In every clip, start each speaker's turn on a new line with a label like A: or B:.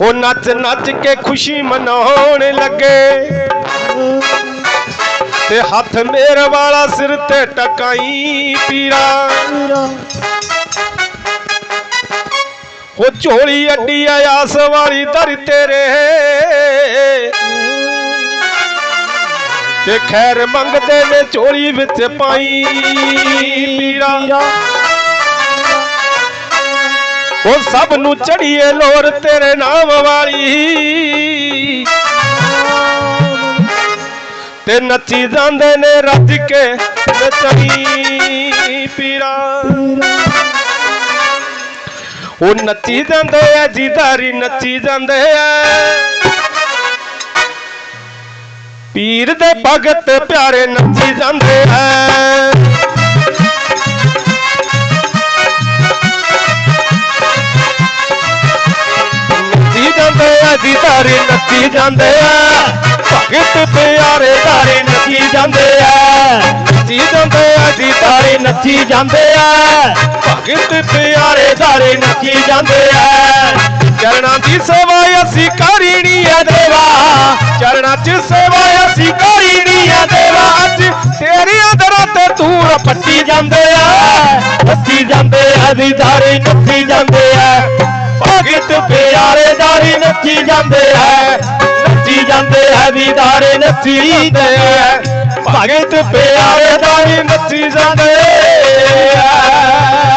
A: ਉਹ ਨੱਚ ਨੱਚ ਕੇ ਖੁਸ਼ੀ ਮਨਾਉਣ ਲੱਗੇ। ਤੇ ਹੱਥ ਮੇਰੇ ਵਾਲਾ ਸਿਰ ਤੇ ਟਕਾਈ ਪੀਰਾ। ਉਹ ਝੋਲੀ ਅੱਡੀ ਆਸ ਵਾਲੀ ਦਰ ਤੇਰੇ। ਤੇ ਖੈਰ ਮੰਗਦੇ ਨੇ ਝੋਲੀ ਵਿੱਚ ਪਾਈ ਪੀਰਾ। ਉਹ ਸਭ ਨੂੰ ਚੜੀਏ ਲੋਰ ਤੇਰੇ ਨਾਮ ਵਾਲੀ। ਤੇ ਨੱਚੀ ਜਾਂਦੇ ਨੇ ਰੱਜ ਕੇ ਨਚਣੀ ਪੀਰਾ। ਉਹ ਨੱਚੀ ਜਾਂਦੇ ਆ ਜੀਦਾਰੀ ਨੱਚੀ ਜਾਂਦੇ ਆ ਪੀਰ ਦੇ ਭਗਤ ਪਿਆਰੇ ਨੱਚੀ ਜਾਂਦੇ ਆ ਨੱਚੀ ਜਾਂਦੇ ਆ। ਭਗਤ ਪਿਆਰੇ ਧਾਰੇ ਨੱਚੀ ਜਾਂਦੇ ਆ। ਨੱਚੀ ਜਾਂਦੇ ਆ ਜੀਦਾਰੀ ਨੱਚੀ ਜਾਂਦੇ ਆ। ਭਗਤ ਪਿਆਰੇ ਧਾਰੇ ਨੱਚੀ ਜਾਂਦੇ ਆ। ਚਰਨਾਂ ਦੀ ਸੇਵਾ ਅਸੀਂ ਕਰੀਣੀ ਆ ਦੇਵਾ। ਚਰਨਾਂ 'ਚ ਸੇਵਾ ਅਸੀਂ ਕਰੀਣੀ ਆ ਦੇਵਾ। ਅੱਜ ਤੇਰੀਆਂ ਦਰਾਂ ਤੇ ਧੂੜ ਪੱਟੀ ਜਾਂਦੇ ਆ। ਨੱਚੀ ਜਾਂਦੇ ਆ ਦੀਦਾਰੇ ਨੱਚੀ ਜਾਂਦੇ ਆ। ਭਗਤ ਪਿਆਰੇ ਦਾਰੀ ਨੱਚੀ ਜਾਂਦੇ ਆ ਨੱਚੀ ਜਾਂਦੇ ਆ ਦੀਦਾਰੇ ਨੱਚੀ ਜਾਂਦੇ ਆ ਭਗਤ ਪਿਆਰੇ ਦਾਰੀ ਨੱਚੀ ਜਾਂਦੇ ਆ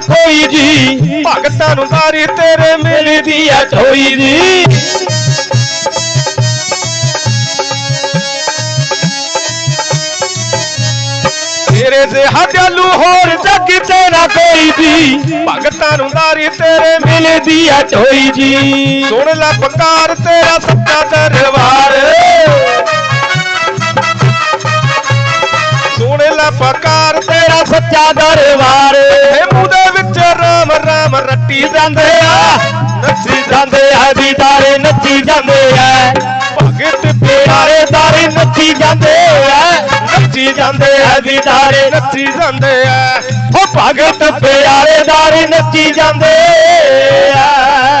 A: ਤੇ ਕੋਈ ਜੀ। ਭਗਤਾਂ ਨੂੰ ਦਾਰੀ ਤੇਰੇ ਮਿਲਦੀ ਐ ਢੋਈ ਜੀ। ਤੇਰੇ ਜਿਹਾ ਦਿਆਲੂ ਹੋਰ ਜੱਗ ਤੇ ਨਾ ਕੋਈ ਜੀ। ਭਗਤਾਂ ਨੂੰ ਦਾਰੀ ਤੇਰੇ ਮਿਲਦੀ ਐ ਢੋਈ ਜੀ। ਸੁਣ ਲੈ ਪਕਾਰ ਤੇਰਾ ਸੱਚਾ ਦਰਬਾਰ। ਸੁਣ ਲੈ ਪਕਾਰ ਤੇਰਾ ਸੱਚਾ ਦਰਬਾਰ। ਰਾਮ ਜਾਂਦੇ ਆ, ਨੱਚੀ ਜਾਂਦੇ ਆ ਦੀਦਾਰੇ ਨੱਚੀ ਜਾਂਦੇ ਆ। ਭਗਤ ਪਿਆਰੇ ਦਾਰੇ ਨੱਚੀ ਜਾਂਦੇ ਆ, ਨੱਚੀ ਜਾਂਦੇ ਆ ਦੀਦਾਰੇ ਨੱਚੀ ਜਾਂਦੇ ਆ। ਉਹ ਭਗਤ ਪਿਆਰੇ ਦਾਰੇ ਨੱਚੀ ਜਾਂਦੇ ਆ।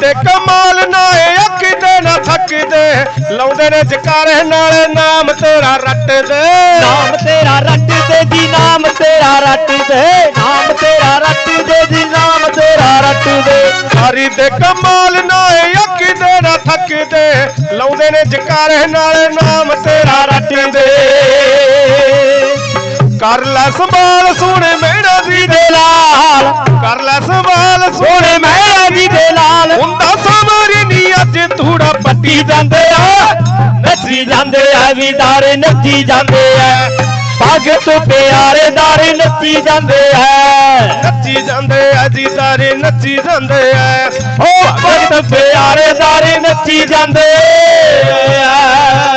A: ਤੇ ਕਮਾਲ ਨਾ ਏ ਅੱਕਦੇ ਨਾ ਥੱਕਦੇ। ਲਾਉਂਦੇ ਨੇ ਜਕਾਰੇ ਨਾਲ ਨਾਮ ਤੇਰਾ ਰੱਟਦੇ
B: ਨਾਮ ਤੇਰਾ ਰੱਟਦੇ ਜੀ ਨਾਮ ਤੇਰਾ ਰੱਟਦੇ ਨਾਮ ਤੇਰਾ ਰੱਟਦੇ ਜੀ ਨਾਮ ਤੇਰਾ ਰੱਟਦੇ
A: ਕਾਰੀ ਤੇ ਕਮਾਲ ਨਾ ਅੱਕਦੇ ਨਾ ਥੱਕਦੇ। ਲਾਉਂਦੇ ਨੇ ਜਕਾਰੇ ਨਾਲ ਨਾਮ ਤੇਰਾ ਰੱਟਦੇ ਕਰ ਲੈ ਸੰਭਾਲ ਸੋਹਣੇ ਮਹਿਣਾ ਜੀ ਦੇ ਲਾਲ ਕਰ ਲੈ ਸੰਭਾਲ ਸੋਹਣੇ ਪੱਟੀ ਜਾਂਦੇ ਆ
B: ਨੱਚੀ ਜਾਂਦੇ ਆ ਵੀਦਾਰੇ ਨੱਚੀ ਜਾਂਦੇ ਆ। ਭਗਤ ਪਿਆਰੇ ਦਾਰੇ ਨੱਚੀ ਜਾਂਦੇ ਆ।
A: ਨੱਚੀ ਜਾਂਦੇ ਆ ਜੀ ਸਾਰੇ ਨੱਚੀ ਜਾਂਦੇ ਆ।
B: ਓ ਭਗਤ ਪਿਆਰੇ ਦਾਰੇ ਨੱਚੀ ਜਾਂਦੇ ਆ।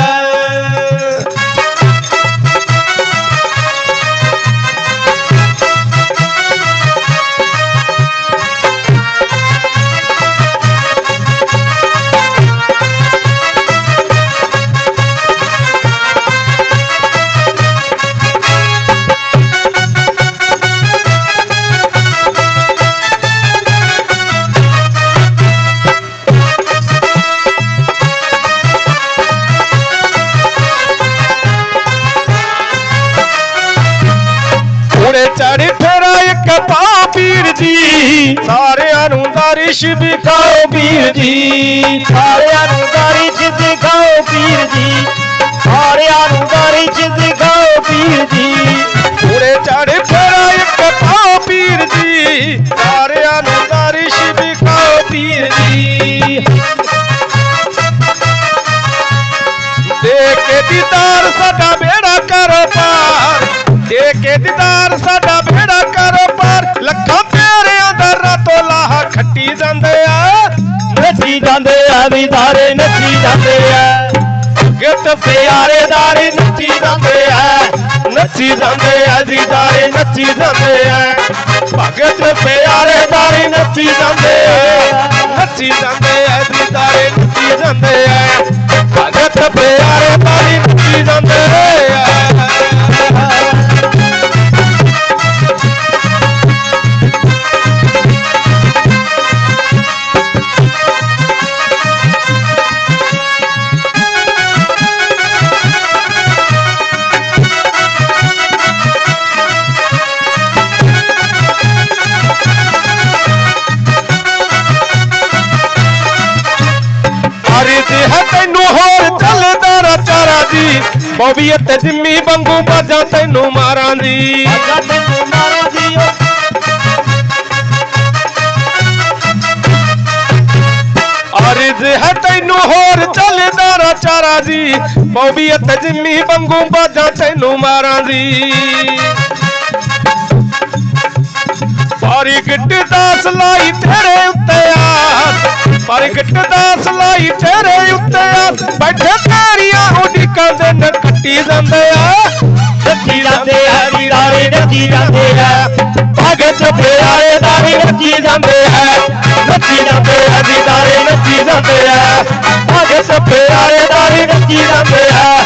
A: ਲੜੀ ਫੇਰਾ ਇੱਕ ਪਾ ਪੀਰ ਜੀ। ਸਾਰਿਆਂ ਨੂੰ ਦਰਿਸ਼ ਵਿਖਾਓ ਪੀਰ ਜੀ।
B: ਸਾਰਿਆਂ ਨੂੰ ਦਰਿਸ਼ ਦਿਖਾਓ ਪੀਰ ਜੀ। ਸਾਰਿਆਂ ਨੂੰ ਦਰਿਸ਼ ਦਿਖਾਓ ਪੀਰ
A: ਜੀ। ਪੂਰੇ ਚੜ ਫੇਰਾ ਇੱਕ ਪਾ ਪੀਰ ਜੀ। ਸਾਰਿਆਂ ਨੂੰ ਦਰਿਸ਼ ਵਿਖਾਓ ਪੀਰ ਜੀ। ਦੇਖ ਕੇ ਦੀਦਾਰ ਸਾਡਾ ਬੇੜਾ ਦੀਦਾਰ ਸਾਡਾ ਬੇੜਾ ਕਰੋ ਲੱਖਾਂ ਪਿਆਰਿਆਂ ਦਾ ਰਾਤੋਂ ਲਾਹਾ ਖੱਟੀ ਜਾਂਦੇ ਆ।
B: ਨੱਚੀ ਜਾਂਦੇ ਆ ਦੀਦਾਰੇ ਨੱਚੀ ਜਾਂਦੇ ਆ।
A: ਗਿੱਤ ਪਿਆਰੇ ਦਾਰੇ ਨੱਚੀ ਜਾਂਦੇ ਆ। ਨੱਚੀ ਜਾਂਦੇ ਆ ਦੀਦਾਰੇ ਨੱਚੀ ਜਾਂਦੇ ਆ। ਭਗਤ ਪਿਆਰੇ ਦਾਰੇ ਨੱਚੀ ਜਾਂਦੇ ਆ। ਨੱਚੀ ਜਾਂਦੇ ਆ ਦੀਦਾਰੇ ਨੱਚੀ ਜਾਂਦੇ ਆ। ਹੈ ਤੈਨੂੰ ਹੋਰ ਚੱਲਦਾ ਰਾ ਚਾਰਾ ਦੀ ਬੋਬੀ ਤੇ ਜਿੰਮੀ ਵਾਂਗੂ ਬਾਜਾਂ ਤੈਨੂੰ ਮਾਰਾਂ ਦੀ
B: ਅੱਗਾ ਤੈਨੂੰ ਮਾਰਾਂ ਦੀ ਓ
A: ਅਰਜ਼ ਹੈ ਤੈਨੂੰ ਹੋਰ ਚੱਲਦਾ ਰਾ ਚਾਰਾ ਦੀ ਬੋਬੀ ਤੇ ਜਿੰਮੀ ਵਾਂਗੂ ਬਾਜਾਂ ਤੈਨੂੰ ਮਾਰਾਂ ਦੀ ਸਾਰੀ ਗਿੱਟ ਦਾ ਸਲਾਈ ਤੇਰੇ ਉੱਤੇ ਆ। ਸਾਰੀ ਗਿੱਟ ਦਾ ਸਲਾਈ ਤੇਰੇ ਉੱਤੇ ਆ ਬੈਠੇ ਤੇਰੀਆਂ ਉਡੀਕਾਂ ਦੇ ਨ ਕੱਟੀ ਜਾਂਦੇ ਆ
B: ਨੱਚੀ ਜਾਂਦੇ ਆ ਦੀਦਾਰੇ ਨੱਚੀ ਜਾਂਦੇ ਆ
A: ਭਗਤ ਪਿਆਰੇ ਦਾਰੀ ਨੱਚੀ ਜਾਂਦੇ ਆ ਨੱਚੀ ਜਾਂਦੇ ਆ ਦੀਦਾਰੇ ਨੱਚੀ ਜਾਂਦੇ ਆ ਭਗਤ ਪਿਆਰੇ ਦਾਰੀ ਨੱਚੀ ਜਾਂਦੇ ਆ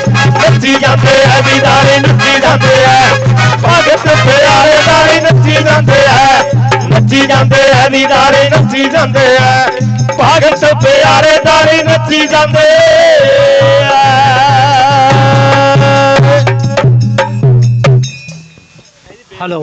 A: ਨੱਚੀ ਜਾਂਦੇ ਆ ਦੀਦਾਰੇ ਨੱਚੀ ਜਾਂਦੇ ਆ ਭਗਤ ਪਿਆਰੇ ਦਾਰੀ ਨੱਚੀ ਜਾਂਦੇ ਆ ਨੱਚੀ ਜਾਂਦੇ ਆ ਦੀਦਾਰੇ ਨੱਚੀ ਜਾਂਦੇ ਆ ਭਗਤ ਪਿਆਰੇ ਦਾਰੀ ਨੱਚੀ ਜਾਂਦੇ ਹੈਲੋ।